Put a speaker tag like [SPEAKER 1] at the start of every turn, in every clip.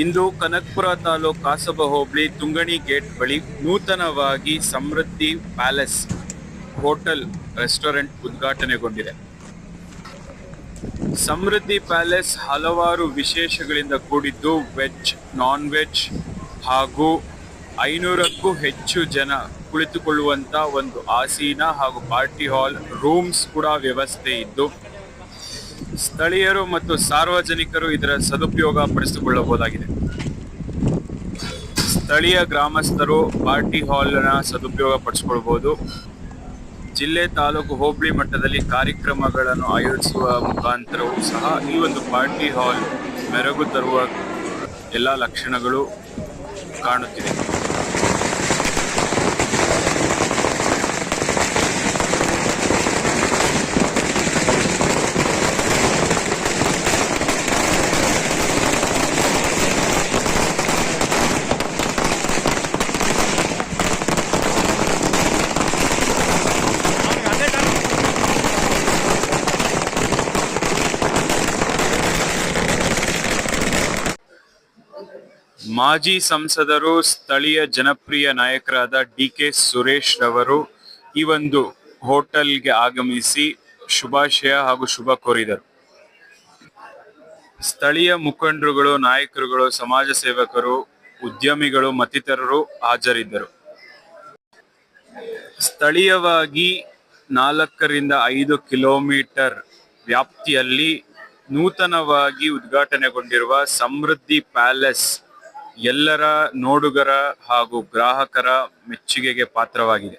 [SPEAKER 1] ಇಂದು ಕನಕಪುರ ತಾಲೂಕು ಕಾಸಬ ಹೋಬಳಿ Tungani gate ಬಳಿ ನೂತನವಾಗಿ Samruddhi palace hotel restaurant ಉದ್ಘಾಟನೆಗೊಂಡಿದೆ. ಸಮೃದ್ಧಿ ಪ್ಯಾಲೇಸ್ ಹಲವಾರು ವಿಶೇಷಗಳಿಂದ ಕೂಡಿದ್ದು ವೆಜ್ ನಾನ್ ವೆಜ್ ಹಾಗೂ ಐನೂರಕ್ಕೂ ಹೆಚ್ಚು ಜನ ಕುಳಿತುಕೊಳ್ಳುವಂತ ಒಂದು ಆಸೀನ ಹಾಗೂ ಪಾರ್ಟಿ ಹಾಲ್ ರೂಮ್ಸ್ ಕೂಡ ವ್ಯವಸ್ಥೆ ಇದ್ದು, ಸ್ಥಳೀಯರು ಮತ್ತು ಸಾರ್ವಜನಿಕರು ಇದರ ಸದುಪಯೋಗ ಪಡಿಸಿಕೊಳ್ಳಬಹುದಾಗಿದೆ. ಸ್ಥಳೀಯ ಗ್ರಾಮಸ್ಥರು ಪಾರ್ಟಿ ಹಾಲ್ನ ಸದುಪಯೋಗ ಪಡಿಸಿಕೊಳ್ಬಹುದು. ಜಿಲ್ಲೆ ತಾಲೂಕು ಹೋಬಳಿ ಮಟ್ಟದಲ್ಲಿ ಕಾರ್ಯಕ್ರಮಗಳನ್ನು ಆಯೋಜಿಸುವ ಮುಖಾಂತರವೂ ಸಹ ಈ ಒಂದು ಪಾರ್ಟಿ ಹಾಲ್ ಮೆರಗು ತರುವ ಎಲ್ಲ ಲಕ್ಷಣಗಳು ಕಾಣುತ್ತಿದೆ. ಮಾಜಿ ಸಂಸದರು, ಸ್ಥಳೀಯ ಜನಪ್ರಿಯ ನಾಯಕರಾದ ಡಿ ಕೆ ಸುರೇಶ್ ರವರು ಈ ಒಂದು ಹೋಟೆಲ್ಗೆ ಆಗಮಿಸಿ ಶುಭಾಶಯ ಹಾಗೂ ಶುಭ ಕೋರಿದರು. ಸ್ಥಳೀಯ ಮುಖಂಡರುಗಳು, ನಾಯಕರುಗಳು, ಸಮಾಜ ಸೇವಕರು, ಉದ್ಯಮಿಗಳು, ಮತ್ತಿತರರು ಹಾಜರಿದ್ದರು. ಸ್ಥಳೀಯವಾಗಿ ನಾಲ್ಕರಿಂದ ಐದು ಕಿಲೋಮೀಟರ್ ವ್ಯಾಪ್ತಿಯಲ್ಲಿ ನೂತನವಾಗಿ ಉದ್ಘಾಟನೆಗೊಂಡಿರುವ ಸಮೃದ್ಧಿ ಪ್ಯಾಲೇಸ್ ಎಲ್ಲರ ನೋಡುಗರ ಹಾಗೂ ಗ್ರಾಹಕರ ಮೆಚ್ಚುಗೆಗೆ ಪಾತ್ರವಾಗಿದೆ.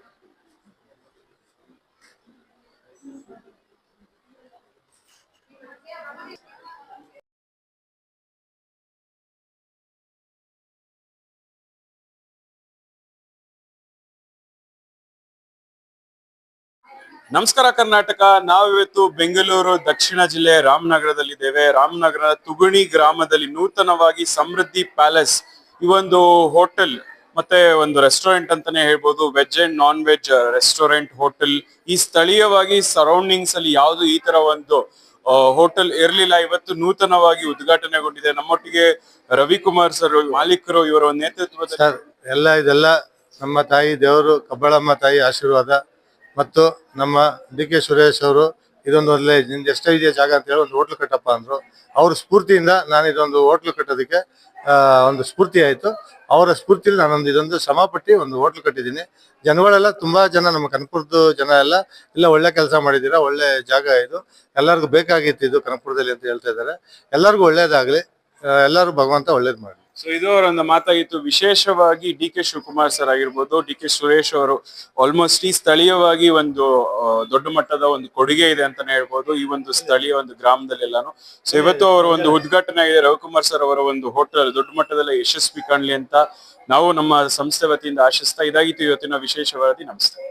[SPEAKER 1] ನಮಸ್ಕಾರ ಕರ್ನಾಟಕ. ನಾವಿವತ್ತು ಬೆಂಗಳೂರು ದಕ್ಷಿಣ ಜಿಲ್ಲೆ ರಾಮನಗರದಲ್ಲಿದ್ದೇವೆ. ರಾಮನಗರ ತುಗುಣಿ ಗ್ರಾಮದಲ್ಲಿ ನೂತನವಾಗಿ ಸಮೃದ್ಧಿ ಪ್ಯಾಲೇಸ್ ಈ ಒಂದು ಹೋಟೆಲ್ ಮತ್ತೆ ಒಂದು ರೆಸ್ಟೋರೆಂಟ್ ಅಂತಾನೆ ಹೇಳ್ಬೋದು. Veg and non veg restaurant hotel. ಈ ಸ್ಥಳೀಯವಾಗಿ ಸರೌಂಡಿಂಗ್ಸ್ ಅಲ್ಲಿ ಯಾವುದು ಈ ತರ ಒಂದು ಹೋಟೆಲ್ ಇರಲಿಲ್ಲ. ಇವತ್ತು ನೂತನವಾಗಿ ಉದ್ಘಾಟನೆಗೊಂಡಿದೆ. ನಮ್ಮೊಟ್ಟಿಗೆ ರವಿಕುಮಾರ್ ಸರ್ ಮಾಲೀಕರು ಇವರ
[SPEAKER 2] ಸರ್ ಎಲ್ಲ ಇದೆಲ್ಲ ನಮ್ಮ ತಾಯಿ ದೇವರು, ಕಬ್ಬಳಮ್ಮ ತಾಯಿ ಆಶೀರ್ವಾದ. ಮತ್ತು ನಮ್ಮ ಡಿ ಕೆ ಸುರೇಶ್ ಅವರು ಇದೊಂದು ಒಳ್ಳೆ, ನಿಮ್ದು ಎಷ್ಟೇ ಇದೆಯಾ ಜಾಗ ಅಂತ ಹೇಳಿ ಒಂದು ಹೋಟ್ಲು ಕಟ್ಟಪ್ಪ ಅಂದ್ರು. ಅವ್ರ ಸ್ಫೂರ್ತಿಯಿಂದ ನಾನು ಇದೊಂದು ಹೋಟ್ಲು ಕಟ್ಟೋದಕ್ಕೆ ಒಂದು ಸ್ಫೂರ್ತಿ ಆಯಿತು. ಅವರ ಸ್ಫೂರ್ತಿಲಿ ನಾನೊಂದು ಇದೊಂದು ಶ್ರಮಪಟ್ಟು ಒಂದು ಹೋಟ್ಲು ಕಟ್ಟಿದ್ದೀನಿ. ಜನಗಳೆಲ್ಲ ತುಂಬಾ ಜನ, ನಮ್ಮ ಕನಕಪುರದ ಜನ ಎಲ್ಲ ಇಲ್ಲ ಒಳ್ಳೆ ಕೆಲಸ ಮಾಡಿದ್ದೀರಾ, ಒಳ್ಳೆ ಜಾಗ ಇದು. ಎಲ್ಲರಿಗೂ ಬೇಕಾಗಿತ್ತು ಇದು ಕನಕಪುರದಲ್ಲಿ ಅಂತ ಹೇಳ್ತಾ ಇದ್ದಾರೆ. ಎಲ್ಲರಿಗೂ ಒಳ್ಳೇದಾಗಲಿ. ಎಲ್ಲರೂ ಭಗವಂತ ಒಳ್ಳೇದು ಮಾಡಿ
[SPEAKER 1] ಸೊ ಇದು ಅವರೊಂದು ಮಾತಾಗಿತ್ತು. ವಿಶೇಷವಾಗಿ ಡಿ ಕೆ ಶಿವಕುಮಾರ್ ಸರ್ ಆಗಿರ್ಬೋದು, ಡಿ ಕೆ ಸುರೇಶ್ ಅವರು ಆಲ್ಮೋಸ್ಟ್ ಈ ಸ್ಥಳೀಯವಾಗಿ ಒಂದು ದೊಡ್ಡ ಮಟ್ಟದ ಒಂದು ಕೊಡುಗೆ ಇದೆ ಅಂತಾನೆ ಹೇಳ್ಬೋದು. ಈ ಒಂದು ಸ್ಥಳೀಯ ಒಂದು ಗ್ರಾಮದಲ್ಲೆಲ್ಲಾನು. ಸೊ ಇವತ್ತು ಅವರ ಒಂದು ಉದ್ಘಾಟನೆ ಆಗಿದೆ. ರವಿಕುಮಾರ್ ಸರ್ ಅವರ ಒಂದು ಹೋಟೆಲ್ ದೊಡ್ಡ ಮಟ್ಟದಲ್ಲಿ ಯಶಸ್ವಿ ಕಾಣ್ಲಿ ಅಂತ ನಾವು ನಮ್ಮ ಸಂಸ್ಥೆ ವತಿಯಿಂದ ಆಶಿಸ್ತಾ ಇದಾಗಿತ್ತು. ಇವತ್ತಿನ ವಿಶೇಷ ವರದಿ ನಮಸ್ತೆ.